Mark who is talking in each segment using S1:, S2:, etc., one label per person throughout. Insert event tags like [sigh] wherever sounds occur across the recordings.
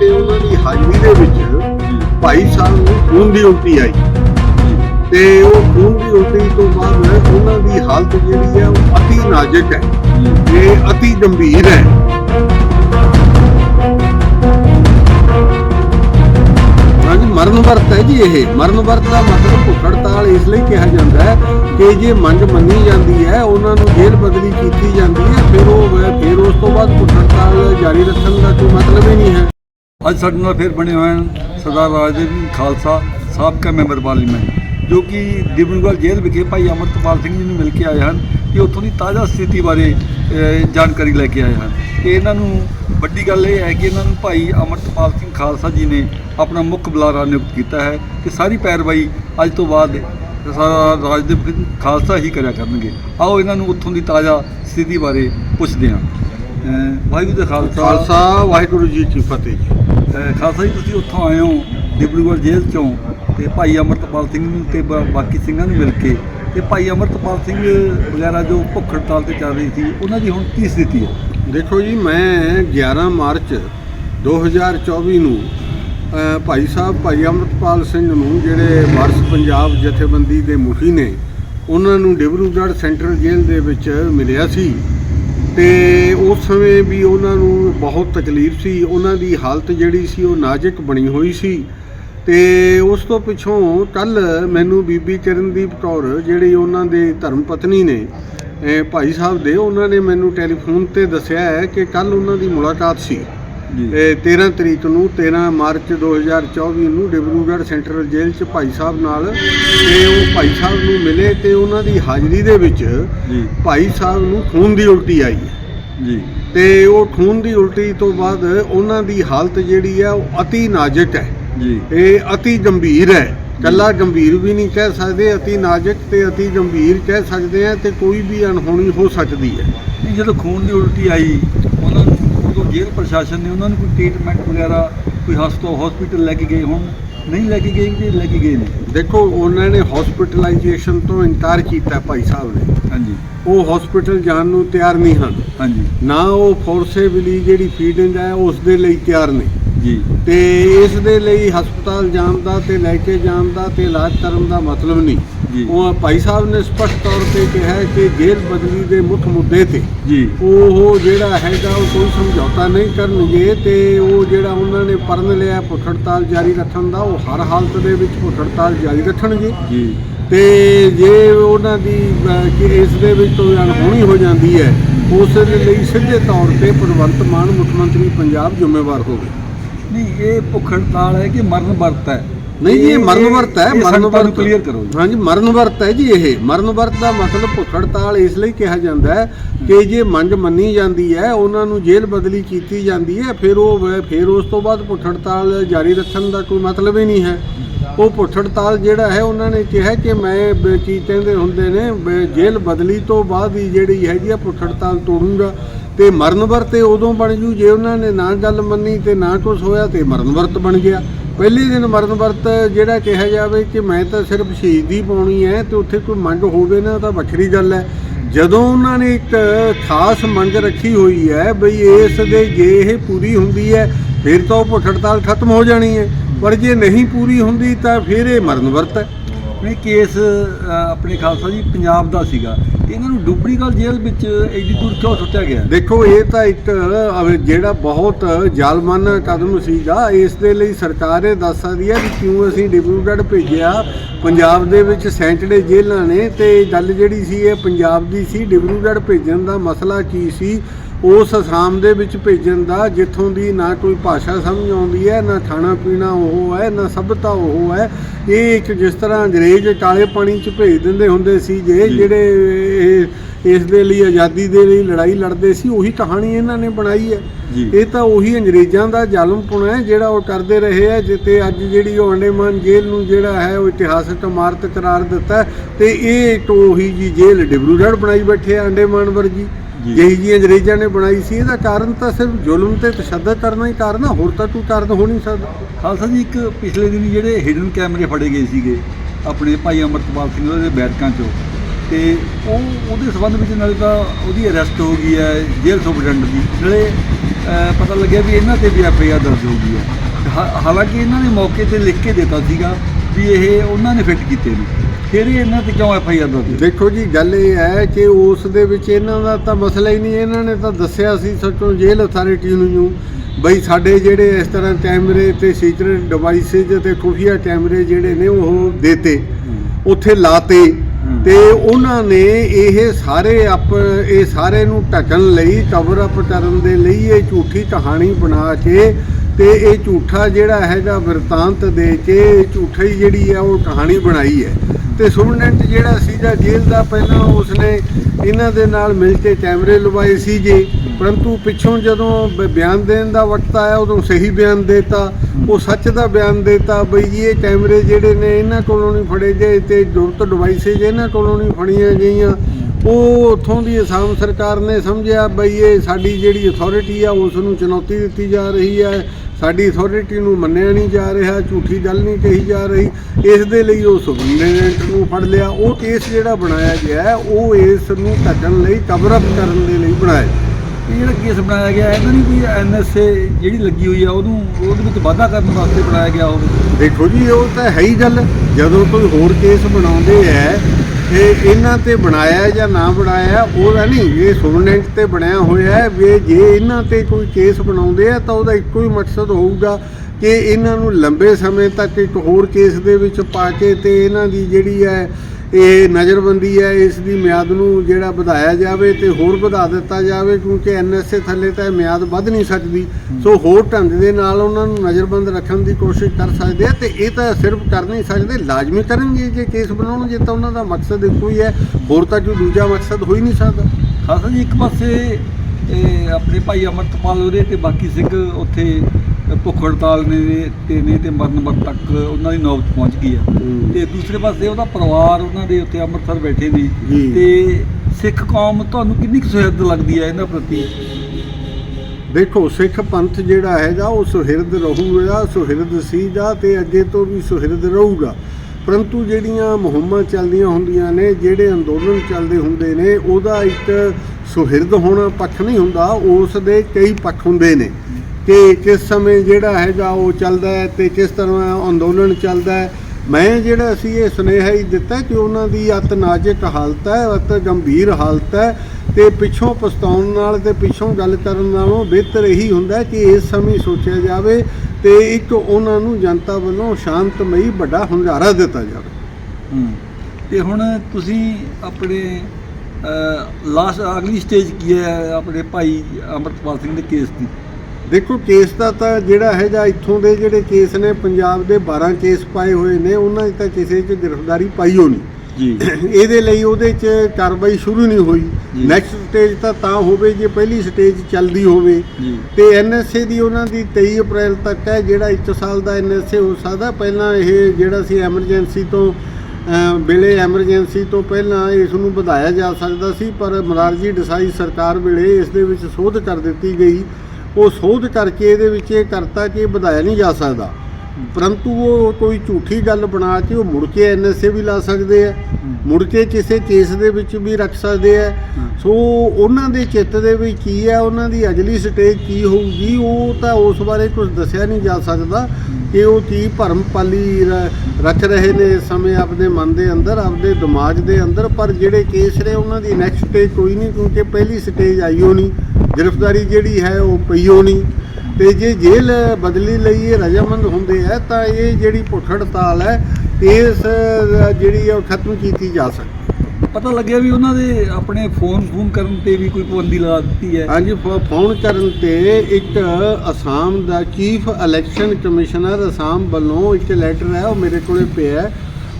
S1: ਤੇ ਉਹਨਾਂ ਦੀ ਹਾਜ਼ਰੀ ਦੇ ਵਿੱਚ ਭਾਈ ਸਾਹਿਬ ਨੂੰ ਖੂਨ ਦੀ ਉਲਟੀ ਆਈ। ਤੇ ਉਹ ਖੂਨ ਦੀ ਉਲਟੀ ਤੋਂ ਬਾਅਦ ਉਹਨਾਂ ਦੀ ਹਾਲਤ ਜਿਹੜੀ ਹੈ ਉਹ ਅਤੀ ਨਾਜ਼ੁਕ ਹੈ। ਇਹ ਅਤੀ ਗੰਭੀਰ ਹੈ। ਹਾਂਜੀ, ਮਰਨ ਵਰਤ ਹੈ ਜੀ ਇਹ। ਮਰਨ ਵਰਤ ਦਾ ਮਤਲਬ ਭੁੱਖ ਹੜਤਾਲ ਇਸ ਲਈ ਕਿਹਾ ਜਾਂਦਾ ਹੈ ਕਿ ਜੇ ਮੰਗ ਮੰਨੀ ਜਾਂਦੀ ਹੈ, ਉਹਨਾਂ ਨੂੰ ਜੇਲ੍ਹ ਬਦਲੀ ਕੀਤੀ ਜਾਂਦੀ ਹੈ, ਫਿਰ ਉਹ, ਫਿਰ ਉਸ ਤੋਂ ਬਾਅਦ ਭੁੱਖ ਹੜਤਾਲ ਜਾਰੀ ਰੱਖਣ ਦਾ ਕੋਈ ਮਤਲਬ ਹੀ ਨਹੀਂ ਹੈ।
S2: ਅੱਜ ਸਾਡੇ ਨਾਲ ਫਿਰ ਬਣੇ ਹੋਏ ਹਨ ਸਰਦਾਰ ਰਾਜਦੇਵ ਸਿੰਘ ਖਾਲਸਾ ਸਾਬਕਾ ਮੈਂਬਰ ਪਾਰਲੀਮੈਂਟ, ਜੋ ਕਿ ਡਿਬਰੂਗੜ੍ਹ ਜੇਲ੍ਹ ਵਿਖੇ ਭਾਈ ਅਮਰਤਪਾਲ ਸਿੰਘ ਜੀ ਨੂੰ ਮਿਲ ਕੇ ਆਏ ਹਨ ਕਿ ਉੱਥੋਂ ਦੀ ਤਾਜ਼ਾ ਸਥਿਤੀ ਬਾਰੇ ਜਾਣਕਾਰੀ ਲੈ ਕੇ ਆਏ ਹਨ। ਤੇ ਇਹਨਾਂ ਨੂੰ ਵੱਡੀ ਗੱਲ ਇਹ ਹੈ ਕਿ ਇਹਨਾਂ ਨੂੰ ਭਾਈ ਅਮਰਤਪਾਲ ਸਿੰਘ ਖਾਲਸਾ ਜੀ ਨੇ ਆਪਣਾ ਮੁੱਖ ਬੁਲਾਰਾ ਨਿਯੁਕਤ ਕੀਤਾ ਹੈ ਕਿ ਸਾਰੀ ਪੈਰਵਾਈ ਅੱਜ ਤੋਂ ਬਾਅਦ ਸਰਦਾਰ ਰਾਜਦੇਵ ਸਿੰਘ ਖਾਲਸਾ ਹੀ ਕਰਿਆ ਕਰਨਗੇ। ਆਓ ਇਹਨਾਂ ਨੂੰ ਉੱਥੋਂ ਦੀ ਤਾਜ਼ਾ ਸਥਿਤੀ ਬਾਰੇ ਪੁੱਛਦੇ ਹਾਂ। ਵਾਹਿਗੁਰੂ ਜੀ ਖਾਲਸਾ।
S1: ਖਾਲਸਾ, ਵਾਹਿਗੁਰੂ ਜੀ ਕੀ ਫਤਿਹ ਜੀ।
S2: ਖਾਲਸਾ ਜੀ, ਤੁਸੀਂ ਉੱਥੋਂ ਆਏ ਹੋ, ਡਿਬਰੂਗੜ੍ਹ ਜੇਲ੍ਹ ਚੋਂ, ਤੇ ਭਾਈ ਅਮਰਤਪਾਲ ਸਿੰਘ ਨੂੰ ਤੇ ਬਾਕੀ ਸਿੰਘਾਂ ਨੂੰ ਮਿਲ ਕੇ, ਤੇ ਭਾਈ ਅਮਰਤਪਾਲ ਸਿੰਘ ਵਗੈਰਾ ਜੋ ਭੁੱਖ ਹੜਤਾਲ ਤੇ ਚੱਲ ਰਹੀ ਸੀ, ਉਹਨਾਂ ਦੀ ਹੁਣ ਕੀ ਸਥਿਤੀ ਹੈ?
S1: ਦੇਖੋ ਜੀ, ਮੈਂ 11 ਮਾਰਚ 2024 ਨੂੰ ਭਾਈ ਸਾਹਿਬ, ਭਾਈ ਅਮਰਤਪਾਲ ਸਿੰਘ ਨੂੰ ਜਿਹੜੇ ਵਾਰਸ ਪੰਜਾਬ ਜਥੇਬੰਦੀ ਦੇ ਮੁਖੀ ਨੇ, ਉਹਨਾਂ ਨੂੰ ਡਿਬਰੂਗੜ੍ਹ ਸੈਂਟਰਲ ਜੇਲ੍ਹ ਦੇ ਵਿੱਚ ਮਿਲਿਆ ਸੀ। ਤੇ ਉਸ ਸਮੇਂ ਵੀ ਉਹਨਾਂ ਨੂੰ ਬਹੁਤ ਤਕਲੀਫ ਸੀ। ਉਹਨਾਂ ਦੀ ਹਾਲਤ ਜਿਹੜੀ ਸੀ ਉਹ ਨਾਜ਼ੁਕ ਬਣੀ ਹੋਈ ਸੀ। ਤੇ ਉਸ ਤੋਂ ਪਿੱਛੋਂ ਕੱਲ ਮੈਨੂੰ ਬੀਬੀ ਚਰਨਦੀਪ ਕੌਰ, ਜਿਹੜੀ ਉਹਨਾਂ ਦੇ ਧਰਮ ਪਤਨੀ ਨੇ ਭਾਈ ਸਾਹਿਬ ਦੇ, ਉਹਨਾਂ ਨੇ ਮੈਨੂੰ ਟੈਲੀਫੋਨ ਤੇ ਦੱਸਿਆ ਹੈ ਕਿ ਕੱਲ ਉਹਨਾਂ ਦੀ ਮੁਲਾਕਾਤ ਸੀ। ਇਹ 13 ਤਰੀਕ ਨੂੰ 13 ਮਾਰਚ 2024 ਨੂੰ ਡਿਬਰੂਗੜ੍ਹ ਸੈਂਟਰਲ ਜੇਲ੍ਹ 'ਚ ਭਾਈ ਸਾਹਿਬ ਨਾਲ ਤੇ ਉਹ ਭਾਈ ਸਾਹਿਬ ਨੂੰ ਮਿਲੇ ਤੇ ਉਹਨਾਂ ਦੀ ਹਾਜ਼ਰੀ ਦੇ ਵਿੱਚ
S2: ਜੀ।
S1: ਭਾਈ ਸਾਹਿਬ ਨੂੰ ਖੂਨ ਦੀ ਉਲਟੀ ਆਈ।
S2: ਜੀ।
S1: ਤੇ ਉਹ ਖੂਨ ਦੀ ਉਲਟੀ ਤੋਂ ਬਾਅਦ ਉਹਨਾਂ ਦੀ ਹਾਲਤ ਜਿਹੜੀ ਹੈ ਉਹ ਅਤੀ ਨਾਜ਼ੁਕ ਹੈ।
S2: ਜੀ।
S1: ਇਹ ਅਤੀ ਗੰਭੀਰ ਹੈ। ਕੱਲਾ ਗੰਭੀਰ ਵੀ ਨਹੀਂ ਕਹਿ ਸਕਦੇ ਅਤੀ ਨਾਜ਼ੁਕ ਤੇ ਅਤੀ ਗੰਭੀਰ ਕਹਿ ਸਕਦੇ ਆ ਤੇ ਕੋਈ ਵੀ ਅਣਹੋਣੀ ਹੋ ਸਕਦੀ ਹੈ।
S2: ਜਦੋਂ ਖੂਨ ਦੀ ਉਲਟੀ ਆਈ ਉਹਨਾਂ ਉਦੋਂ ਜੇਲ੍ਹ ਪ੍ਰਸ਼ਾਸਨ ਨੇ ਉਹਨਾਂ ਨੂੰ ਕੋਈ ਟ੍ਰੀਟਮੈਂਟ ਵਗੈਰਾ ਕੋਈ ਹਸਪਤਾਲ ਹਸਪੀਟਲ ਲੈ ਕੇ ਗਏ ਹੁਣ ਨਹੀਂ ਲੈ ਕੇ ਗਏ ਕਿ ਲੈ ਕੇ ਗਏ ਨੇ?
S1: ਦੇਖੋ ਉਹਨਾਂ ਨੇ ਹਸਪੀਟਲਾਈਜੇਸ਼ਨ ਤੋਂ ਇਨਕਾਰ ਕੀਤਾ ਭਾਈ ਸਾਹਿਬ ਨੇ।
S2: ਹਾਂਜੀ।
S1: ਉਹ ਹਸਪੀਟਲ ਜਾਣ ਨੂੰ ਤਿਆਰ ਨਹੀਂ ਹਨ।
S2: ਹਾਂਜੀ।
S1: ਨਾ ਉਹ ਫੋਰਸੇਬਲੀ ਜਿਹੜੀ ਫੀਡਿੰਗ ਹੈ ਉਸ ਦੇ ਲਈ ਤਿਆਰ ਨੇ।
S2: ਜੀ।
S1: ਤੇ ਇਸ ਦੇ ਲਈ ਹਸਪਤਾਲ ਜਾਣ ਦਾ ਤੇ ਲੈ ਕੇ ਜਾਣ ਦਾ ਤੇ ਇਲਾਜ ਕਰਨ ਦਾ ਮਤਲਬ ਨਹੀਂ। ਉਹ ਭਾਈ ਸਾਹਿਬ ਨੇ ਸਪਸ਼ਟ ਤੌਰ ਤੇ ਕਿਹਾ ਕਿ ਜੇਲ੍ਹ ਬਦਲੀ ਦੇ ਮੁੱਖ ਮੁੱਦੇ ਤੇ
S2: ਜੀ।
S1: ਉਹ ਜਿਹੜਾ ਹੈਗਾ ਉਹ ਕੋਈ ਸਮਝੌਤਾ ਨਹੀਂ ਕਰਨਗੇ ਤੇ ਉਹ ਜਿਹੜਾ ਉਹਨਾਂ ਨੇ ਪਰਨ ਲਿਆ ਭੁੱਖ ਹੜਤਾਲ ਜਾਰੀ ਰੱਖਣ ਦਾ ਉਹ ਹਰ ਹਾਲਤ ਦੇ ਵਿੱਚ ਭੁੱਖ ਹੜਤਾਲ ਜਾਰੀ ਰੱਖਣਗੇ।
S2: ਜੀ।
S1: ਤੇ ਜੇ ਉਹਨਾਂ ਦੀ ਇਸ ਦੇ ਵਿੱਚ ਕੋਈ ਅਣਹੋਣੀ ਹੋ ਜਾਂਦੀ ਹੈ ਉਸ ਦੇ ਲਈ ਸਿੱਧੇ ਤੌਰ ਤੇ ਭਗਵੰਤ ਮਾਨ ਮੁੱਖ ਮੰਤਰੀ ਪੰਜਾਬ ਜ਼ਿੰਮੇਵਾਰ ਹੋਵੇ।
S2: ਨਹੀਂ ਇਹ ਭੁੱਖ ਹੜਤਾਲ ਹੈ ਕਿ ਮਰਨ ਵਰਤ ਹੈ।
S1: ਨਹੀਂ ਜੀ ਇਹ ਮਰਨ ਵਰਤ ਹੈ ਮਰਨ ਵਰਤ।
S2: ਕਲੀਅਰ ਕਰੋ ਜੀ।
S1: ਹਾਂਜੀ ਮਰਨ ਵਰਤ ਹੈ ਜੀ ਇਹ। ਮਰਨ ਵਰਤ ਦਾ ਮਤਲਬ ਭੁੱਖ ਹੜਤਾਲ ਇਸ ਲਈ ਕਿਹਾ ਜਾਂਦਾ ਹੈ ਕਿ ਜੇ ਮੰਗ ਮੰਨੀ ਜਾਂਦੀ ਹੈ ਉਹਨਾਂ ਨੂੰ ਜੇਲ੍ਹ ਬਦਲੀ ਕੀਤੀ ਜਾਂਦੀ ਹੈ ਫਿਰ ਉਹ ਫਿਰ ਉਸ ਤੋਂ ਬਾਅਦ ਭੁੱਖ ਹੜਤਾਲ ਜਾਰੀ ਰੱਖਣ ਦਾ ਕੋਈ ਮਤਲਬ ਹੀ ਨਹੀਂ ਹੈ। ਉਹ ਭੁੱਖ ਹੜਤਾਲ ਜਿਹੜਾ ਹੈ ਉਹਨਾਂ ਨੇ ਕਿਹਾ ਕਿ ਮੈਂ ਕੀ ਕਹਿੰਦੇ ਹੁੰਦੇ ਨੇ ਜੇਲ੍ਹ ਬਦਲੀ ਤੋਂ ਬਾਅਦ ਹੀ ਜਿਹੜੀ ਹੈਗੀ ਆ ਭੁੱਖ ਹੜਤਾਲ ਤੋੜੂੰਗਾ। ਤੇ ਮਰਨ ਵਰਤ ਇਹ ਉਦੋਂ ਬਣ ਜੂ ਜੇ ਉਹਨਾਂ ਨੇ ਨਾ ਗੱਲ ਮੰਨੀ ਤੇ ਨਾ ਕੁਝ ਹੋਇਆ ਤੇ ਮਰਨ ਵਰਤ ਬਣ ਗਿਆ। ਪਹਿਲੇ ਦਿਨ ਮਰਨ ਵਰਤ ਜਿਹੜਾ ਕਿਹਾ ਜਾਵੇ ਕਿ ਮੈਂ ਤਾਂ ਸਿਰਫ ਸ਼ਹੀਦੀ ਪਾਉਣੀ ਹੈ ਤੇ ਉੱਥੇ ਕੋਈ ਮੰਗ ਹੋਵੇ ਨਾ ਤਾਂ ਵੱਖਰੀ ਗੱਲ ਹੈ। ਜਦੋਂ ਉਹਨਾਂ ਨੇ ਇੱਕ ਖਾਸ ਮੰਗ ਰੱਖੀ ਹੋਈ ਹੈ ਬਈ ਇਸ ਦੇ ਜੇ ਇਹ ਪੂਰੀ ਹੁੰਦੀ ਹੈ, ਫਿਰ ਤਾਂ ਉਹ ਭੁੱਖ ਹੜਤਾਲ ਖਤਮ ਹੋ ਜਾਣੀ ਹੈ। ਪਰ ਜੇ ਨਹੀਂ ਪੂਰੀ ਹੁੰਦੀ ਤਾਂ ਫਿਰ ਇਹ ਮਰਨ ਵਰਤ ਹੈ।
S2: ਨਹੀਂ ਕੇਸ ਅ, ਆਪਣੇ ਖਾਲਸਾ ਜੀ ਪੰਜਾਬ ਦਾ ਸੀਗਾ। ਇਹਨਾਂ ਨੂੰ ਡੁਬਰੀਗੜ੍ਹ ਜੇਲ੍ਹ ਵਿੱਚ ਐਡੀ ਦੂਰ ਕਿਉਂ ਸੁੱਟਿਆ ਗਿਆ?
S1: ਦੇਖੋ ਇਹ ਤਾਂ ਇੱਕ ਅਹ, ਜਿਹੜਾ ਬਹੁਤ ਜ਼ਾਲਮਾਨਾ ਕਦਮ ਸੀਗਾ ਇਸ ਦੇ ਲਈ ਸਰਕਾਰ ਇਹ ਦੱਸ ਸਕਦੀ ਹੈ ਕਿ ਕਿਉਂ ਅਸੀਂ ਡਿਬਰੂਗੜ੍ਹ ਭੇਜਿਆ। ਪੰਜਾਬ ਦੇ ਵਿੱਚ ਸੈਂਚੜੇ ਜੇਲ੍ਹਾਂ ਨੇ ਤੇ ਗੱਲ ਜਿਹੜੀ ਸੀ ਇਹ ਪੰਜਾਬ ਦੀ ਸੀ ਡਿਬਰੂਗੜ੍ਹ ਭੇਜਣ ਦਾ ਮਸਲਾ ਕੀ ਸੀ? ਉਸ ਅਸਾਮ ਦੇ ਵਿੱਚ ਭੇਜਣ ਦਾ ਜਿੱਥੋਂ ਦੀ ਨਾ ਕੋਈ ਭਾਸ਼ਾ ਸਮਝ ਆਉਂਦੀ ਹੈ ਨਾ ਖਾਣਾ ਪੀਣਾ ਉਹ ਹੈ ਨਾ ਸਭਤਾ ਉਹ ਹੈ ਇਹ ਇੱਕ ਜਿਸ ਤਰ੍ਹਾਂ ਅੰਗਰੇਜ਼ ਕਾਲੇ ਪਾਣੀ 'ਚ ਭੇਜ ਦਿੰਦੇ ਹੁੰਦੇ ਸੀ ਜੇ। ਜਿਹੜੇ ਇਹ ਇਸ ਦੇ ਲਈ ਆਜ਼ਾਦੀ ਦੇ ਲਈ ਲੜਾਈ ਲੜਦੇ ਸੀ ਉਹੀ ਕਹਾਣੀ ਇਹਨਾਂ ਨੇ ਬਣਾਈ ਹੈ ਇਹ ਤਾਂ ਉਹੀ ਅੰਗਰੇਜ਼ਾਂ ਦਾ ਜ਼ਾਲਮਪੁਣਾ ਹੈ ਜਿਹੜਾ ਉਹ ਕਰਦੇ ਰਹੇ ਹੈ ਜਿੱਤੇ ਅੱਜ ਜਿਹੜੀ ਉਹ ਅੰਡੇਮਾਨ ਜੇਲ੍ਹ ਨੂੰ ਜਿਹੜਾ ਹੈ ਉਹ ਇਤਿਹਾਸਕ ਇਮਾਰਤ ਕਰਾਰ ਦਿੱਤਾ ਤੇ ਇਹ ਉਹੀ ਜੀ ਜੇਲ੍ਹ ਡਿਬਰੂਗੜ੍ਹ ਬਣਾਈ ਬੈਠੇ ਆ ਅੰਡੇਮਾਨ ਵਰਗੀ। ਜਿਹੀ ਜੀ ਅੰਗਰੇਜ਼ਾਂ ਨੇ ਬਣਾਈ ਸੀ ਇਹਦਾ ਕਾਰਨ ਤਾਂ ਸਿਰਫ ਜ਼ੁਲਮ ਤੇ ਤਸ਼ੱਦਦ ਕਰਨਾ ਹੀ ਕਾਰਨ ਆ ਹੋਰ ਤਾਂ ਕੋਈ ਕਾਰਨ ਹੋ ਨਹੀਂ ਸਕਦਾ।
S2: ਖਾਲਸਾ ਜੀ ਇੱਕ ਪਿਛਲੇ ਦਿਨ ਜਿਹੜੇ ਹਿਡਨ ਕੈਮਰੇ ਫੜੇ ਗਏ ਸੀਗੇ ਆਪਣੇ ਭਾਈ ਅਮਰਤਪਾਲ ਸਿੰਘ ਦੇ ਬੈਠਕਾਂ 'ਚੋਂ ਤੇ ਉਹ ਉਹਦੇ ਸਬੰਧ ਵਿੱਚ ਨਾਲੇ ਤਾਂ ਉਹਦੀ ਅਰੈਸਟ ਹੋ ਗਈ ਹੈ ਜੇਲ੍ਹ ਸੁਪਰਡੈਂਟ ਦੀ ਨਾਲੇ ਪਤਾ ਲੱਗਿਆ ਵੀ ਇਹਨਾਂ ਤੇ ਵੀ ਐਫ ਆਈ ਆਰ ਦਰਜ ਹੋ ਗਈ ਹਾ- ਹਾਲਾਂਕਿ ਇਹਨਾਂ ਨੇ ਮੌਕੇ ਤੇ ਲਿਖ ਕੇ ਦਿੱਤਾ ਸੀਗਾ ਵੀ ਇਹ ਉਹਨਾਂ ਨੇ ਫਿੱਟ ਕੀਤੇ ਨੇ। ਫਿਰ ਇਹ ਇਹਨਾਂ ਤੇ ਕਿਉਂ ਐਫ ਆਈ ਆਰ ਦਰਜ?
S1: ਦੇਖੋ ਜੀ ਗੱਲ ਇਹ ਹੈ ਕਿ ਉਸ ਦੇ ਵਿੱਚ ਇਹਨਾਂ ਦਾ ਤਾਂ ਮਸਲਾ ਹੀ ਨਹੀਂ ਇਹਨਾਂ ਨੇ ਤਾਂ ਦੱਸਿਆ ਸੀ ਸੱਚੋ ਜੇਲ੍ਹ ਅਥਾਰਟੀ ਨੂੰ ਬਈ ਸਾਡੇ ਜਿਹੜੇ ਇਸ ਤਰ੍ਹਾਂ ਕੈਮਰੇ ਤੇ ਸੀਕ੍ਰੇਟ ਡਿਵਾਈਸਿਸ ਤੇ ਖੁਫੀਆ ਕੈਮਰੇ ਜਿਹੜੇ ਨੇ ਉਹ ਦੇਤੇ ਉੱਥੇ ਲਾਤੇ ਤੇ ਉਹਨਾਂ ਨੇ ਇਹ ਸਾਰੇ ਆਪ ਇਹ ਸਾਰੇ ਨੂੰ ਢੱਕਣ ਲਈ ਕਵਰ ਅਪ ਕਰਨ ਦੇ ਲਈ ਇਹ ਝੂਠੀ ਕਹਾਣੀ ਬਣਾ ਕੇ ਤੇ ਇਹ ਝੂਠਾ ਜਿਹੜਾ ਹੈਗਾ ਵਰਤਾਂਤ ਦੇ ਕੇ ਝੂਠੀ ਜਿਹੜੀ ਹੈ ਉਹ ਕਹਾਣੀ ਬਣਾਈ ਹੈ। ਤੇ ਸੁਪਰਡੈਂਟ ਜਿਹੜਾ ਸੀਗਾ ਜੇਲ੍ਹ ਦਾ ਪਹਿਲਾਂ ਉਸਨੇ ਇਹਨਾਂ ਦੇ ਨਾਲ ਮਿਲ ਕੇ ਕੈਮਰੇ ਲਵਾਏ ਸੀਗੇ। ਪਰੰਤੂ ਪਿੱਛੋਂ ਜਦੋਂ ਬ- ਬਿਆਨ ਦੇਣ ਦਾ ਵਕਤ ਆਇਆ, ਉਦੋਂ ਸਹੀ ਬਿਆਨ ਦੇਤਾ। ਉਹ ਸੱਚ ਦਾ ਬਿਆਨ ਦੇਤਾ ਬਈ ਜੀ, ਇਹ ਕੈਮਰੇ ਜਿਹੜੇ ਨੇ, ਇਹਨਾਂ ਕੋਲੋਂ ਨਹੀਂ ਫੜੇ ਗਏ ਤੇ ਜ਼ਰੂਰਤ ਡਿਵਾਈਸਿਸ ਇਹਨਾਂ ਕੋਲੋਂ ਨਹੀਂ ਫੜੀਆਂ ਗਈਆਂ। ਉਹ ਉੱਥੋਂ ਦੀ ਅਸਾਮ ਸਰਕਾਰ ਨੇ ਸਮਝਿਆ ਬਈ ਇਹ ਸਾਡੀ ਜਿਹੜੀ ਅਥਾਰਟੀ ਆ ਉਸ ਨੂੰ ਚੁਣੌਤੀ ਦਿੱਤੀ ਜਾ ਰਹੀ ਹੈ। ਸਾਡੀ ਅਥਾਰਟੀ ਨੂੰ ਮੰਨਿਆ ਨਹੀਂ ਜਾ ਰਿਹਾ ਝੂਠੀ ਗੱਲ ਨਹੀਂ ਕਹੀ ਜਾ ਰਹੀ। ਇਸ ਦੇ ਲਈ ਉਹ ਸੁਪਰਡੈਂਟ ਨੂੰ ਫੜ ਲਿਆ। ਉਹ ਕੇਸ ਜਿਹੜਾ ਬਣਾਇਆ ਗਿਆ ਉਹ ਇਸ ਨੂੰ ਢੱਕਣ ਲਈ ਕਵਰ ਅਪ ਕਰਨ ਦੇ ਲਈ ਬਣਾਇਆ।
S2: ਇਹ ਜਿਹੜਾ ਕੇਸ ਬਣਾਇਆ ਗਿਆ ਇਹਦਾ ਨਹੀਂ ਕੋਈ ਐਨਐਸਏ ਜਿਹੜੀ ਲੱਗੀ ਹੋਈ ਆ ਉਹਨੂੰ ਉਹਦੇ ਵਿੱਚ ਵਾਧਾ ਕਰਨ ਵਾਸਤੇ ਬਣਾਇਆ ਗਿਆ ਹੋਵੇ।
S1: ਦੇਖੋ ਜੀ ਉਹ ਤਾਂ ਹੈ ਹੀ ਗੱਲ। ਜਦੋਂ ਕੋਈ ਹੋਰ ਕੇਸ ਬਣਾਉਂਦੇ ਐ ਇਹ ਇਹਨਾਂ ਤੇ ਬਣਾਇਆ ਜਾਂ ਨਾ ਬਣਾਇਆ ਉਹਦਾ ਨਹੀਂ, ਇਹ ਸੁਪਰਡੈਂਟ ਤੇ ਬਣਿਆ ਹੋਇਆ ਹੈ। ਵੀ ਜੇ ਇਹਨਾਂ ਤੇ ਕੋਈ ਕੇਸ ਬਣਾਉਂਦੇ ਆ, ਤਾਂ ਉਹਦਾ ਇੱਕੋ ਹੀ ਮਕਸਦ ਹੋਊਗਾ ਕਿ ਇਹਨਾਂ ਨੂੰ ਲੰਬੇ ਸਮੇਂ ਤੱਕ ਇੱਕ ਹੋਰ ਕੇਸ ਦੇ ਵਿੱਚ ਪਾ ਕੇ ਤੇ ਇਹਨਾਂ ਦੀ ਜਿਹੜੀ ਹੈ ਇਹ ਨਜ਼ਰਬੰਦੀ ਹੈ, ਇਸ ਦੀ ਮਿਆਦ ਨੂੰ ਜਿਹੜਾ ਵਧਾਇਆ ਜਾਵੇ ਤੇ ਹੋਰ ਵਧਾ ਦਿੱਤਾ ਜਾਵੇ, ਕਿਉਂਕਿ ਐਨਐਸਏ ਥੱਲੇ ਤਾਂ ਇਹ ਮਿਆਦ ਵੱਧ ਨਹੀਂ ਸਕਦੀ। ਸੋ ਹੋਰ ਢੰਗ ਦੇ ਨਾਲ ਉਹਨਾਂ ਨੂੰ ਨਜ਼ਰਬੰਦ ਰੱਖਣ ਦੀ ਕੋਸ਼ਿਸ਼ ਕਰ ਸਕਦੇ ਆ ਤੇ ਇਹ ਤਾਂ ਸਿਰਫ ਕਰ ਨਹੀਂ ਸਕਦੇ, ਲਾਜ਼ਮੀ ਕਰਨਗੇ ਜੇ ਕੇਸ ਬਣਾਉਣਗੇ ਤਾਂ ਉਹਨਾਂ ਦਾ ਮਕਸਦ ਇੱਕੋ ਹੀ ਹੈ। ਹੋਰ ਤਾਂ ਕੋਈ ਦੂਜਾ ਮਕਸਦ ਹੋ ਹੀ ਨਹੀਂ ਸਕਦਾ।
S2: ਖਾਸਾ ਜੀ, ਇੱਕ ਪਾਸੇ ਆਪਣੇ ਭਾਈ ਅਮਰਤਪਾਲ ਉਹਦੇ ਤੇ ਬਾਕੀ ਸਿੰਘ ਉੱਥੇ ਭੁੱਖ ਹੜਤਾਲ ਨੇ ਤੇ ਨੇ ਤੇ ਮਰਨ ਮਰ ਤੱਕ ਉਹਨਾਂ ਦੀ ਨੌਬਤ ਪਹੁੰਚ ਗਈ ਆ। ਤੇ ਦੂਸਰੇ ਪਾਸੇ ਉਹਦਾ ਪਰਿਵਾਰ ਉਹਨਾਂ ਦੇ ਉੱਤੇ ਅੰਮ੍ਰਿਤਸਰ ਬੈਠੇ ਨੇ। ਤੇ ਸਿੱਖ ਕੌਮ ਤੁਹਾਨੂੰ ਕਿੰਨੀ ਕੁ ਸੁਹਿਰਦ ਲੱਗਦੀ ਹੈ ਇਹਨਾਂ ਪ੍ਰਤੀ?
S1: ਦੇਖੋ ਸਿੱਖ ਪੰਥ ਜਿਹੜਾ ਹੈਗਾ ਉਹ ਸੁਹਿਰਦ ਰਹੂਗਾ ਸੁਹਿਰਦ ਸੀਗਾ ਤੇ ਅੱਗੇ ਤੋਂ ਵੀ ਸੁਹਿਰਦ ਰਹੂਗਾ। ਪਰੰਤੂ ਜਿਹੜੀਆਂ ਮੁਹਿੰਮਾਂ ਚੱਲਦੀਆਂ ਹੁੰਦੀਆਂ ਨੇ ਜਿਹੜੇ ਅੰਦੋਲਨ ਚੱਲਦੇ ਹੁੰਦੇ ਨੇ ਉਹਦਾ ਇੱਕ ਸੁਹਿਰਦ ਹੋਣਾ ਪੱਖ ਨਹੀਂ ਹੁੰਦਾ ਉਸ ਦੇ ਕਈ ਪੱਖ ਹੁੰਦੇ ਨੇ। ਕਿ ਕਿਸ ਸਮੇਂ ਜਿਹੜਾ ਹੈਗਾ ਉਹ ਚੱਲਦਾ ਹੈ ਤੇ ਕਿਸ ਤਰ੍ਹਾਂ ਅੰਦੋਲਨ ਚੱਲਦਾ ਹੈ। ਮੈਂ ਜਿਹੜਾ ਸੀ ਇਹ ਸੁਨੇਹਾ ਹੀ ਦਿੱਤਾ ਕਿ ਉਹਨਾਂ ਦੀ ਅਤ ਨਾਜ਼ੁਕ ਹਾਲਤ ਹੈ, ਅਤ ਗੰਭੀਰ ਹਾਲਤ ਹੈ ਤੇ ਪਿੱਛੋਂ ਪਛਤਾਉਣ ਨਾਲ ਤੇ ਪਿੱਛੋਂ ਗੱਲ ਕਰਨ ਨਾਲੋਂ ਬਿਹਤਰ ਇਹੀ ਹੁੰਦਾ ਕਿ ਇਸ ਸਮੇਂ ਸੋਚਿਆ ਜਾਵੇ ਤੇ ਇੱਕ ਉਹਨਾਂ ਨੂੰ ਜਨਤਾ ਵੱਲੋਂ ਸ਼ਾਂਤਮਈ ਵੱਡਾ ਹੁੰਗਾਰਾ ਦਿੱਤਾ ਜਾਵੇ।
S2: ਹੂੰ, ਤੇ ਹੁਣ ਤੁਸੀਂ ਆਪਣੇ ਲਾਸਟ ਅਗਲੀ ਸਟੇਜ ਕੀ ਹੈ, ਆਪਣੇ ਭਾਈ ਅਮਰਤਪਾਲ ਸਿੰਘ ਦੇ ਕੇਸ ਦੀ?
S1: ਦੇਖੋ ਕੇਸ ਦਾ ਤਾਂ ਜਿਹੜਾ ਹੈਗਾ ਇੱਥੋਂ ਦੇ ਜਿਹੜੇ ਕੇਸ ਨੇ ਪੰਜਾਬ ਦੇ 12 ਕੇਸ ਪਾਏ ਹੋਏ ਨੇ ਉਹਨਾਂ 'ਚ ਤਾਂ ਕਿਸੇ 'ਚ ਗ੍ਰਿਫਤਾਰੀ ਪਾਈ ਹੋ ਨਹੀਂ।
S2: ਜੀ। [coughs]
S1: ਇਹਦੇ ਲਈ ਉਹਦੇ 'ਚ ਕਾਰਵਾਈ ਸ਼ੁਰੂ ਨਹੀਂ ਹੋਈ।
S2: ਜੀ।
S1: ਨੈਕਸਟ ਸਟੇਜ ਤਾਂ ਤਾਂ ਹੋਵੇ ਜੇ ਪਹਿਲੀ ਸਟੇਜ ਚੱਲਦੀ ਹੋਵੇ।
S2: ਜੀ।
S1: ਤੇ ਐਨਐਸਏ ਦੀ ਉਹਨਾਂ ਦੀ 23 ਅਪ੍ਰੈਲ ਤੱਕ ਹੈ ਜਿਹੜਾ 1 ਸਾਲ ਦਾ ਐਨਐਸਏ ਹੋ ਸਕਦਾ ਪਹਿਲਾਂ ਇਹ ਜਿਹੜਾ ਸੀ ਐਮਰਜੈਂਸੀ ਤੋਂ ਵੇਲੇ ਐਮਰਜੈਂਸੀ ਤੋਂ ਪਹਿਲਾਂ ਇਸ ਨੂੰ ਵਧਾਇਆ ਜਾ ਸਕਦਾ ਸੀ ਪਰ ਮਰਾਰਜੀ ਡਸਾਈ ਸਰਕਾਰ ਵੇਲੇ ਇਸ ਦੇ ਵਿੱਚ ਸੋਧ ਕਰ ਦਿੱਤੀ ਗਈ। ਉਹ ਸੋਧ ਕਰਕੇ ਇਹਦੇ ਵਿੱਚ ਇਹ ਕਰਤਾ ਕਿ ਇਹ ਵਧਾਇਆ ਨਹੀਂ ਜਾ ਸਕਦਾ। ਪਰੰਤੂ ਉਹ ਕੋਈ ਝੂਠੀ ਗੱਲ ਬਣਾ ਕੇ ਉਹ ਮੁੜ ਕੇ ਐਨਐਸਏ ਵੀ ਲਾ ਸਕਦੇ ਆ, ਮੁੜ ਕੇ ਕਿਸੇ ਕੇਸ ਦੇ ਵਿੱਚ ਵੀ ਰੱਖ ਸਕਦੇ ਆ। ਸੋ ਉਹਨਾਂ ਦੇ ਚਿੱਤ ਦੇ ਵਿੱਚ ਕੀ ਹੈ ਉਹਨਾਂ ਦੀ ਅਗਲੀ ਸਟੇਜ ਕੀ ਹੋਊਗੀ, ਉਹ ਤਾਂ ਉਸ ਬਾਰੇ ਕੁਝ ਦੱਸਿਆ ਨਹੀਂ ਜਾ ਸਕਦਾ ਕਿ ਉਹ ਕੀ ਭਰਮ ਪਾਲੀ ਰ- ਰੱਖ ਰਹੇ ਨੇ ਇਸ ਸਮੇਂ ਆਪਣੇ ਮਨ ਦੇ ਅੰਦਰ, ਆਪਣੇ ਦਿਮਾਗ ਦੇ ਅੰਦਰ, ਪਰ ਜਿਹੜੇ ਕੇਸ ਨੇ ਉਹਨਾਂ ਦੀ ਨੈਕਸਟ ਸਟੇਜ ਕੋਈ ਨਹੀਂ, ਕਿਉਂਕਿ ਪਹਿਲੀ ਸਟੇਜ ਆਈ ਹੋਣੀ। ਗ੍ਰਿਫਤਾਰੀ ਜਿਹੜੀ ਹੈ ਉਹ ਪਈ ਹੋ ਨਹੀਂ। ਤੇ ਜੇ ਜੇਲ੍ਹ ਬਦਲੀ ਲਈ ਇਹ ਰਜਾਮੰਦ ਹੁੰਦੇ ਹੈ ਤਾਂ ਇਹ ਜਿਹੜੀ ਭੁੱਖ ਹੜਤਾਲ ਹੈ ਇਸ ਜਿਹੜੀ ਉਹ ਖਤਮ ਕੀਤੀ ਜਾ ਸਕਦੀ।
S2: ਪਤਾ ਲੱਗਿਆ ਵੀ ਉਹਨਾਂ ਦੇ ਆਪਣੇ ਫੋਨ ਫੋਨ ਕਰਨ ਤੇ ਵੀ ਕੋਈ ਪਾਬੰਦੀ ਲਾ ਦਿੱਤੀ ਹੈ।
S1: ਹਾਂਜੀ ਫੋਨ ਕਰਨ ਤੇ ਇੱਕ ਅਸਾਮ ਦਾ ਚੀਫ ਇਲੈਕਸ਼ਨ ਕਮਿਸ਼ਨਰ ਅਸਾਮ ਵੱਲੋਂ ਇੱਕ ਲੈਟਰ ਹੈ ਉਹ ਮੇਰੇ ਕੋਲੇ ਪਿਆ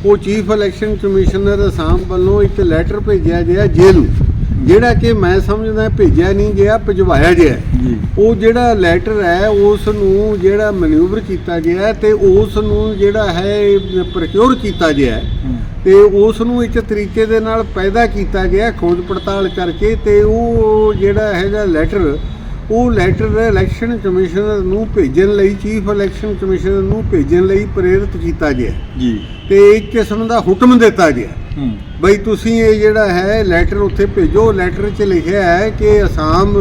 S1: ਉਹ ਚੀਫ ਇਲੈਕਸ਼ਨ ਕਮਿਸ਼ਨਰ ਅਸਾਮ ਵੱਲੋਂ ਇੱਕ ਲੈਟਰ ਭੇਜਿਆ ਗਿਆ ਜੇਲ੍ਹ ਨੂੰ। ਜਿਹੜਾ ਕਿ ਮੈਂ ਸਮਝਦਾ ਭੇਜਿਆ ਨਹੀਂ ਗਿਆ ਭਿਜਵਾਇਆ ਗਿਆ। ਉਹ ਜਿਹੜਾ ਲੈਟਰ ਹੈ ਉਸ ਨੂੰ ਜਿਹੜਾ ਮੈਨੂਵਰ ਕੀਤਾ ਗਿਆ ਤੇ ਉਸ ਨੂੰ ਜਿਹੜਾ ਹੈ ਪ੍ਰਕਿਉਰ ਕੀਤਾ ਗਿਆ। ਤੇ ਉਸ ਨੂੰ ਇੱਕ ਤਰੀਕੇ ਦੇ ਨਾਲ ਪੈਦਾ ਕੀਤਾ ਗਿਆ ਖੋਜ ਪੜਤਾਲ ਕਰਕੇ ਤੇ ਉਹ ਜਿਹੜਾ ਹੈਗਾ ਲੈਟਰ ਉਹ ਲੈਟਰ ਇਲੈਕਸ਼ਨ ਕਮਿਸ਼ਨਰ ਨੂੰ ਭੇਜਣ ਲਈ ਚੀਫ ਇਲੈਕਸ਼ਨ ਕਮਿਸ਼ਨਰ ਨੂੰ ਭੇਜਣ ਲਈ ਪ੍ਰੇਰਿਤ ਕੀਤਾ ਗਿਆ।
S2: ਜੀ।
S1: ਤੇ ਇੱਕ ਕਿਸਮ ਦਾ ਹੁਕਮ ਦਿੱਤਾ ਗਿਆ। ਬਈ ਤੁਸੀਂ ਇਹ ਜਿਹੜਾ ਹੈ ਲੈਟਰ ਉੱਥੇ ਭੇਜੋ। ਲੈਟਰ 'ਚ ਲਿਖਿਆ ਹੈ ਕਿ ਅਸਾਮ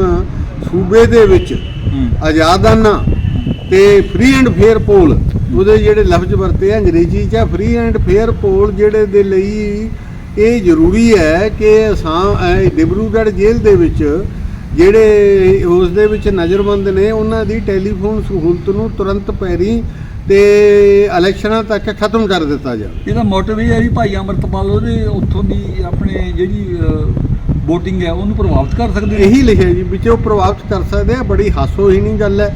S1: ਸੂਬੇ ਦੇ ਵਿੱਚ ਆਜ਼ਾਦਾਨਾ ਤੇ ਫ੍ਰੀ ਐਂਡ ਫੇਅਰ ਪੋਲ ਉਹਦੇ ਜਿਹੜੇ ਲਫ਼ਜ਼ ਵਰਤੇ ਆ ਅੰਗਰੇਜ਼ੀ 'ਚ ਫ੍ਰੀ ਐਂਡ ਫੇਅਰ ਪੋਲ ਜਿਹੜੇ ਦੇ ਲਈ ਇਹ ਜ਼ਰੂਰੀ ਹੈ ਕਿ ਅਸਾਂ ਇਹ ਡਿਬਰੂਗੜ੍ਹ ਜੇਲ੍ਹ ਦੇ ਵਿੱਚ ਜਿਹੜੇ ਉਸ ਦੇ ਵਿੱਚ ਨਜ਼ਰਬੰਦ ਨੇ ਉਹਨਾਂ ਦੀ ਟੈਲੀਫੋਨ ਸਹੂਲਤ ਨੂੰ ਤੁਰੰਤ ਪੈਰੀ ਤੇ ਇਲੈਕਸ਼ਨਾਂ ਤੱਕ ਖਤਮ ਕਰ ਦਿੱਤਾ ਜਾਵੇ
S2: ਇਹਦਾ ਮੋਟਿਵ ਇਹ ਹੈ ਵੀ ਭਾਈ ਅਮਰਤਪਾਲ ਉਹਦੇ ਉੱਥੋਂ ਦੀ ਆਪਣੇ ਜਿਹੜੀ VOTING ਹੈ ਉਹਨੂੰ ਪ੍ਰਭਾਵਿਤ ਕਰ ਸਕਦੇ
S1: ਇਹੀ ਲਿਖਿਆ ਜੀ ਵਿੱਚ ਉਹ ਪ੍ਰਭਾਵਿਤ ਕਰ ਸਕਦੇ ਆ ਬੜੀ ਹਾਸੋਹੀਣੀ ਗੱਲ ਹੈ।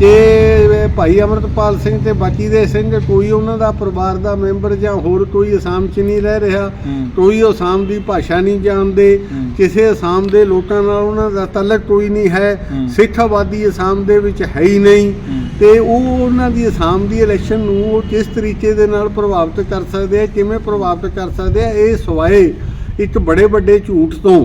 S1: ਕਿ ਭਾਈ ਅਮਰਤਪਾਲ ਸਿੰਘ ਤੇ ਬਾਕੀ ਦੇ ਸਿੰਘ ਕੋਈ ਉਹਨਾਂ ਦਾ ਪਰਿਵਾਰ ਦਾ ਮੈਂਬਰ ਜਾਂ ਹੋਰ ਕੋਈ ਅਸਾਮ 'ਚ ਨਹੀਂ ਰਹਿ ਰਿਹਾ। ਕੋਈ ਅਸਾਮ ਦੀ ਭਾਸ਼ਾ ਨਹੀਂ ਜਾਣਦੇ। ਕਿਸੇ ਅਸਾਮ ਦੇ ਲੋਕਾਂ ਨਾਲ ਉਹਨਾਂ ਦਾ ਤਲਕ ਕੋਈ ਨਹੀਂ ਹੈ। ਸਿੱਖ ਆਬਾਦੀ ਅਸਾਮ ਦੇ ਵਿੱਚ ਹੈ ਹੀ ਨਹੀਂ। ਤੇ ਉਹ ਉਹਨਾਂ ਦੀ ਅਸਾਮ ਦੀ ਇਲੈਕਸ਼ਨ ਨੂੰ ਉਹ ਕਿਸ ਤਰੀਕੇ ਦੇ ਨਾਲ ਪ੍ਰਭਾਵਿਤ ਕਰ ਸਕਦੇ ਆ, ਕਿਵੇਂ ਪ੍ਰਭਾਵਿਤ ਕਰ ਸਕਦੇ ਆ, ਇਹ ਸਵਾਏ ਇੱਕ ਬੜੇ ਵੱਡੇ ਝੂਠ ਤੋਂ।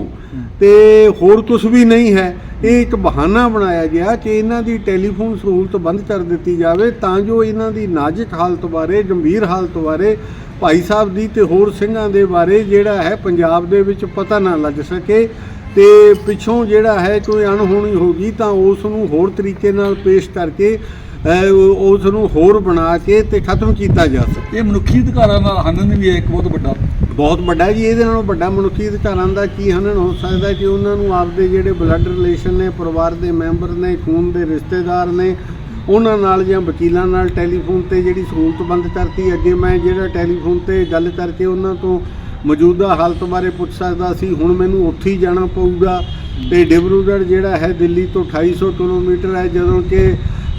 S1: ਤੇ ਹੋਰ ਕੁਝ ਵੀ ਨਹੀਂ ਹੈ। ਇਹ ਇੱਕ ਬਹਾਨਾ ਬਣਾਇਆ ਗਿਆ ਕਿ ਇਹਨਾਂ ਦੀ ਟੈਲੀਫੋਨ ਸਹੂਲਤ ਬੰਦ ਕਰ ਦਿੱਤੀ ਜਾਵੇ ਤਾਂ ਜੋ ਇਹਨਾਂ ਦੀ ਨਾਜ਼ੁਕ ਹਾਲਤ ਬਾਰੇ, ਗੰਭੀਰ ਹਾਲਤ ਬਾਰੇ, ਭਾਈ ਸਾਹਿਬ ਦੀ ਤੇ ਹੋਰ ਸਿੰਘਾਂ ਦੇ ਬਾਰੇ ਜਿਹੜਾ ਹੈ, ਪੰਜਾਬ ਦੇ ਵਿੱਚ ਪਤਾ ਨਾ ਲੱਗ ਸਕੇ। ਤੇ ਪਿੱਛੋਂ ਜਿਹੜਾ ਹੈ ਕੋਈ ਅਣਹੋਣੀ ਹੋ ਗਈ ਤਾਂ ਉਸ ਨੂੰ ਹੋਰ ਤਰੀਕੇ ਨਾਲ ਪੇਸ਼ ਕਰਕੇ ਉਸ ਨੂੰ ਹੋਰ ਬਣਾ ਕੇ ਤੇ ਖਤਮ ਕੀਤਾ ਜਾ ਸਕੇ।
S2: ਇਹ ਮਨੁੱਖੀ ਅਧਿਕਾਰਾਂ ਨਾਲ ਹਨਨ ਵੀ ਇੱਕ ਬਹੁਤ ਵੱਡਾ
S1: ਬਹੁਤ ਵੱਡਾ ਜੀ ਇਹਦੇ ਨਾਲੋਂ ਵੱਡਾ ਮਨੁੱਖੀ ਅਧਿਕਾਰਾਂ ਦਾ ਕੀ ਹਨਨ? ਹੋ ਸਕਦਾ ਕਿ ਉਹਨਾਂ ਨੂੰ ਆਪਦੇ ਜਿਹੜੇ ਬਲੱਡ ਰਿਲੇਸ਼ਨ ਨੇ ਪਰਿਵਾਰ ਦੇ ਮੈਂਬਰ ਨੇ ਖੂਨ ਦੇ ਰਿਸ਼ਤੇਦਾਰ ਨੇ ਉਹਨਾਂ ਨਾਲ ਜਾਂ ਵਕੀਲਾਂ ਨਾਲ ਟੈਲੀਫੋਨ ਤੇ ਜਿਹੜੀ ਸਹੂਲਤ ਬੰਦ ਕਰਤੀ। ਅੱਗੇ ਮੈਂ ਜਿਹੜਾ ਟੈਲੀਫੋਨ ਤੇ ਗੱਲ ਕਰਕੇ ਉਹਨਾਂ ਤੋਂ ਮੌਜੂਦਾ ਹਾਲਤ ਬਾਰੇ ਪੁੱਛ ਸਕਦਾ ਸੀ। ਹੁਣ ਮੈਨੂੰ ਉੱਥੇ ਹੀ ਜਾਣਾ ਪਊਗਾ। ਤੇ ਡਿਬਰੂਗੜ੍ਹ ਜਿਹੜਾ ਹੈ, ਦਿੱਲੀ ਤੋਂ 2800 ਕਿਲੋਮੀਟਰ ਹੈ, ਜਦੋਂ ਕਿ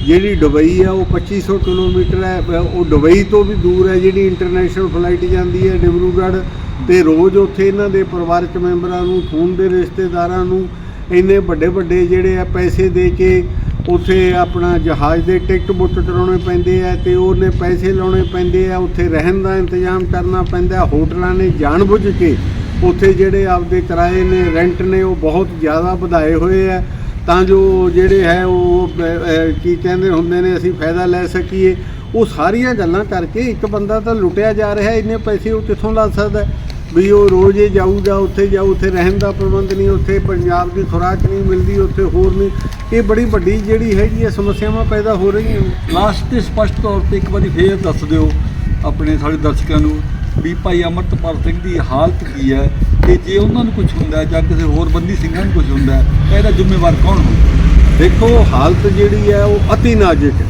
S1: ਜਿਹੜੀ ਦੁਬਈ ਹੈ, ਉਹ 2500 ਕਿਲੋਮੀਟਰ ਹੈ। ਉਹ ਦੁਬਈ ਤੋਂ ਵੀ ਦੂਰ ਹੈ, ਜਿਹੜੀ ਇੰਟਰਨੈਸ਼ਨਲ ਫਲਾਈਟ ਜਾਂਦੀ ਹੈ ਡਿਬਰੂਗੜ੍ਹ। ਤੇ ਰੋਜ਼ ਉੱਥੇ ਇਹਨਾਂ ਦੇ ਪਰਿਵਾਰਕ ਮੈਂਬਰਾਂ ਨੂੰ, ਖੂਨ ਦੇ ਰਿਸ਼ਤੇਦਾਰਾਂ ਨੂੰ, ਇੰਨੇ ਵੱਡੇ ਵੱਡੇ ਜਿਹੜੇ ਆ ਪੈਸੇ ਦੇ ਕੇ ਉੱਥੇ ਆਪਣਾ ਜਹਾਜ਼ ਦੇ ਟਿਕਟ ਬੁੱਕ ਕਰਾਉਣੇ ਪੈਂਦੇ ਆ ਤੇ ਉਹਨੇ ਪੈਸੇ ਲਾਉਣੇ ਪੈਂਦੇ ਆ, ਉੱਥੇ ਰਹਿਣ ਦਾ ਇੰਤਜ਼ਾਮ ਕਰਨਾ ਪੈਂਦਾ, ਹੋਟਲਾਂ ਨੇ ਜਾਣਬੁੱਝ ਕੇ ਉੱਥੇ ਜਿਹੜੇ ਆਪਦੇ ਕਿਰਾਏ ਨੇ, ਰੈਂਟ ਨੇ, ਉਹ ਬਹੁਤ ਜ਼ਿਆਦਾ ਵਧਾਏ ਹੋਏ ਆ। ਤਾਂ ਜੋ ਜਿਹੜੇ ਹੈ ਉਹ ਕੀ ਕਹਿੰਦੇ ਹੁੰਦੇ ਨੇ, ਅਸੀਂ ਫਾਇਦਾ ਲੈ ਸਕੀਏ। ਉਹ ਸਾਰੀਆਂ ਗੱਲਾਂ ਕਰਕੇ ਇੱਕ ਬੰਦਾ ਤਾਂ ਲੁੱਟਿਆ ਜਾ ਰਿਹਾ, ਇੰਨੇ ਪੈਸੇ ਉਹ ਕਿੱਥੋਂ ਲਾ ਸਕਦਾ? ਵੀ ਉਹ ਰੋਜ਼ ਹੀ ਜਾਊਗਾ ਉੱਥੇ ਜਾਊ ਉੱਥੇ ਰਹਿਣ ਦਾ ਪ੍ਰਬੰਧ ਨਹੀਂ ਉੱਥੇ ਪੰਜਾਬ ਦੀ ਖੁਰਾਕ ਨਹੀਂ ਮਿਲਦੀ ਉੱਥੇ ਹੋਰ ਨਹੀਂ। ਇਹ ਬੜੀ ਵੱਡੀ ਜਿਹੜੀ ਹੈਗੀ ਹੈ ਸਮੱਸਿਆਵਾਂ ਪੈਦਾ ਹੋ ਰਹੀਆਂ
S2: ਲਾਸਟ ਤੇ ਸਪਸ਼ਟ ਤੌਰ ਤੇ ਇੱਕ ਵਾਰੀ ਫੇਰ ਦੱਸ ਦਿਓ ਆਪਣੇ ਸਾਡੇ ਦਰਸ਼ਕਾਂ ਨੂੰ ਵੀ ਭਾਈ ਅਮਰਤਪਾਲ ਸਿੰਘ ਦੀ ਹਾਲਤ ਕੀ ਹੈ ਤੇ ਜੇ ਉਹਨਾਂ ਨੂੰ ਕੁਝ ਹੁੰਦਾ ਜਾਂ ਕਿਸੇ ਹੋਰ ਬੰਦੀ ਸਿੰਘਾਂ ਨੂੰ ਕੁਝ ਹੁੰਦਾ ਤਾਂ ਇਹਦਾ ਜ਼ਿੰਮੇਵਾਰ ਕੌਣ ਹੋਊ?
S1: ਦੇਖੋ ਹਾਲਤ ਜਿਹੜੀ ਹੈ ਉਹ ਅਤੀ ਨਾਜ਼ੁਕ ਹੈ।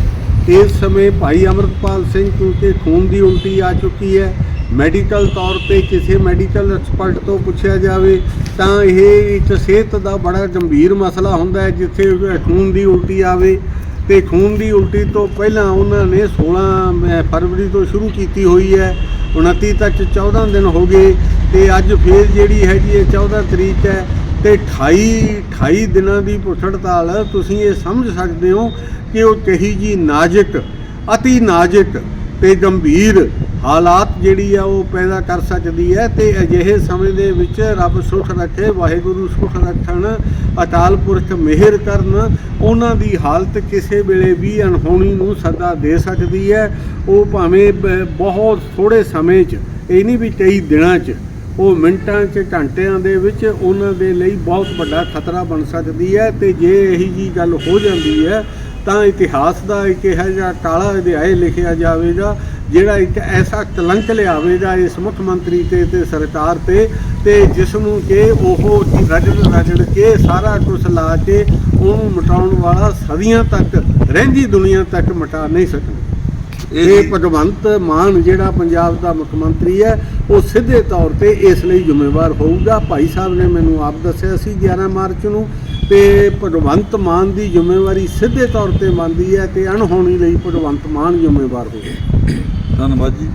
S1: ਇਸ ਸਮੇਂ ਭਾਈ ਅਮਰਪਾਲ ਸਿੰਘ ਕਿਉਂਕਿ ਖੂਨ ਦੀ ਉਲਟੀ ਆ ਚੁੱਕੀ ਹੈ ਮੈਡੀਕਲ ਤੌਰ ਤੇ ਕਿਸੇ ਮੈਡੀਕਲ ਐਕਸਪਰਟ ਤੋਂ ਪੁੱਛਿਆ ਜਾਵੇ, ਤਾਂ ਇਹ ਇੱਕ ਸਿਹਤ ਦਾ ਬੜਾ ਗੰਭੀਰ ਮਸਲਾ ਹੁੰਦਾ ਹੈ, ਜਿੱਥੇ ਖੂਨ ਦੀ ਉਲਟੀ ਆਵੇ। ਤੇ ਖੂਨ ਦੀ ਉਲਟੀ ਤੋਂ ਪਹਿਲਾਂ ਉਹਨਾਂ ਨੇ 16 ਫਰਵਰੀ ਤੋਂ ਸ਼ੁਰੂ ਕੀਤੀ ਹੋਈ ਹੈ। 29 ਤੱਕ 14 ਦਿਨ ਹੋ ਗਏ ਤੇ ਅੱਜ ਫੇਰ ਜਿਹੜੀ ਹੈਗੀ ਹੈ 14 ਤਰੀਕ ਹੈ ਤੇ 28 28 ਦਿਨਾਂ ਦੀ ਭੁੱਖ ਹੜਤਾਲ ਤੁਸੀਂ ਇਹ ਸਮਝ ਸਕਦੇ ਹੋ ਕਿ ਉਹ ਕਹੀ ਜੀ ਨਾਜ਼ੁਕ, ਅਤੀ ਨਾਜ਼ੁਕ ਤੇ ਗੰਭੀਰ ਹਾਲਾਤ ਜਿਹੜੀ ਆ ਉਹ ਪੈਦਾ ਕਰ ਸਕਦੀ ਹੈ ਤੇ ਅਜਿਹੇ ਸਮੇਂ ਦੇ ਵਿੱਚ ਰੱਬ ਸੁਖ ਰੱਖੇ, ਵਾਹਿਗੁਰੂ ਸੁਖ ਰੱਖਣ ਅਕਾਲ ਪੁਰਖ ਮਿਹਰ ਕਰਨ, ਉਹਨਾਂ ਦੀ ਹਾਲਤ ਕਿਸੇ ਵੇਲੇ ਵੀ ਅਣਹੋਣੀ ਨੂੰ ਸਦਾ ਦੇ ਸਕਦੀ ਹੈ। ਉਹ ਭਾਵੇਂ ਬਹੁਤ ਥੋੜੇ ਸਮੇਂ 'ਚ, ਇਹ ਨਹੀਂ ਵੀ ਕਈ ਦਿਨਾਂ 'ਚ, ਉਹ ਮਿੰਟਾਂ 'ਚ, ਘੰਟਿਆਂ ਦੇ ਵਿੱਚ ਉਹਨਾਂ ਦੇ ਲਈ ਬਹੁਤ ਵੱਡਾ ਖਤਰਾ ਬਣ ਸਕਦੀ ਹੈ ਤੇ ਜੇ ਇਹੀ ਜੀ ਗੱਲ ਹੋ ਜਾਂਦੀ ਹੈ ਤਾਂ ਇਤਿਹਾਸ ਦਾ ਇੱਕ ਇਹੋ ਜਿਹਾ ਕਾਲਾ ਅਧਿਆਇ ਲਿਖਿਆ ਜਾਵੇਗਾ ਜਿਹੜਾ ਇੱਕ ਐਸਾ ਕਲੰਕ ਲਿਆਵੇਗਾ ਇਸ ਮੁੱਖ ਮੰਤਰੀ ਤੇ ਤੇ ਸਰਕਾਰ ਤੇ ਤੇ ਜਿਸ ਨੂੰ ਕਿ ਉਹ ਰਜੜ ਰਜੜ ਕੇ ਸਾਰਾ ਕੁਝ ਲਾ ਕੇ ਉਹਨੂੰ ਮਿਟਾਉਣ ਵਾਲਾ ਸਦੀਆਂ ਤੱਕ ਰਹਿੰਦੀ ਦੁਨੀਆ ਤੱਕ ਮਿਟਾ ਨਹੀਂ ਸਕਦਾ ਇਹ ਭਗਵੰਤ ਮਾਨ ਜਿਹੜਾ ਪੰਜਾਬ ਦਾ ਮੁੱਖ ਮੰਤਰੀ ਹੈ ਉਹ ਸਿੱਧੇ ਤੌਰ ਤੇ ਇਸ ਲਈ ਜ਼ਿੰਮੇਵਾਰ ਹੋਊਗਾ। ਭਾਈ ਸਾਹਿਬ ਨੇ ਮੈਨੂੰ ਆਪ ਦੱਸਿਆ ਸੀ 11 ਮਾਰਚ ਨੂੰ ਤੇ ਭਗਵੰਤ ਮਾਨ ਦੀ ਜ਼ਿੰਮੇਵਾਰੀ ਸਿੱਧੇ ਤੌਰ ਤੇ ਮੰਨਦੀ ਹੈ ਤੇ ਅਣਹੋਣੀ ਲਈ ਭਗਵੰਤ ਮਾਨ ਜ਼ਿੰਮੇਵਾਰ ਹੋਊਗਾ।
S2: ਧੰਨਵਾਦ ਜੀ।